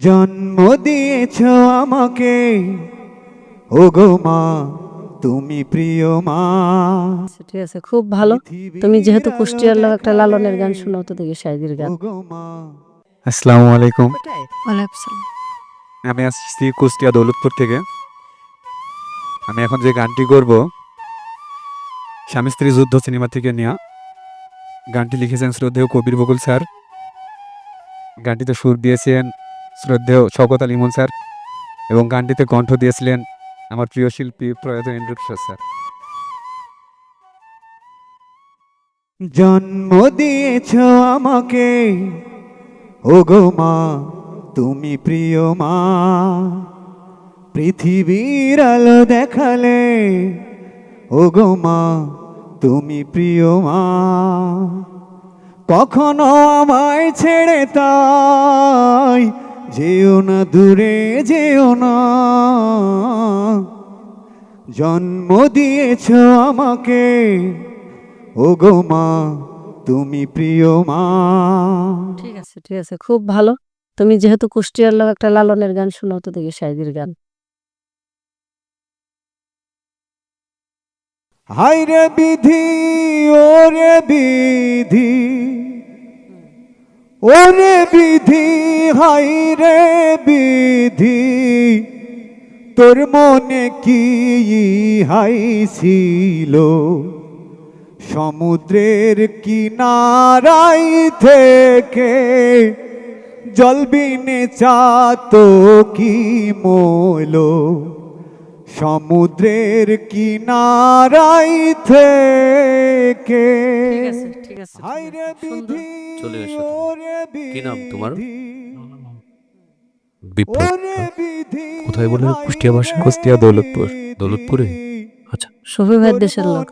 জন্ম দিয়েছ আমাকে। ওগো মা তুমি প্রিয় মা। আচ্ছা, ঠিক আছে খুব ভালো। তুমি যেহেতু কুষ্টিয়ার লোক একটা লালনের গান শোনাও তো দেখি সাইদির গান। আসসালামু আলাইকুম। আমি আসছি কুষ্টিয়া দৌলতপুর থেকে। আমি এখন যে গানটি করব স্বামী স্ত্রী যুদ্ধ সিনেমা থেকে নেওয়া গানটি লিখেছেন শ্রদ্ধেয় কবির বকুল স্যার। গানটিতে সুর দিয়েছেন শ্রদ্ধেয় শওকত আলী ইমন স্যার এবং গানটিতে কণ্ঠ দিয়েছিলেন আমার প্রিয় শিল্পী প্রয়াত এন্ড্রুট স্যার। জন্ম দিয়েছ আমাকে। ওগো মা, তুমি প্রিয় মা। পৃথিবীর আলো দেখালে, ওগো মা, তুমি প্রিয় মা। কখনো আমায় ছেড়ে তাই যেও না দূরে যেও না। জন্ম দিয়েছ আমাকে। ওগো মা তুমি প্রিয় মা। ঠিক আছে ঠিক আছে খুব ভালো। তুমি যেহেতু কুষ্টিয়ার লোক একটা লালনের গান শোনাও তো দেখি সাইদির গান। হাই রে বিধি ওরে বিধি। ওরে বিধি হাই রে বিধি তোর মনে কি হাই ছিল? সমুদ্রের কিনারাই থেকে জলবিনে চাতো কি মইলো সমুদ্রের কিনারাই থেকে চলে এসো কি নাম তোমার? বিপ্লব। কোথায় বলে হাই কুষ্টিয়া বাসা? কুষ্টিয়া দৌলতপুর। দৌলতপুরে? আচ্ছা। শফি ভাই দেশের লোক।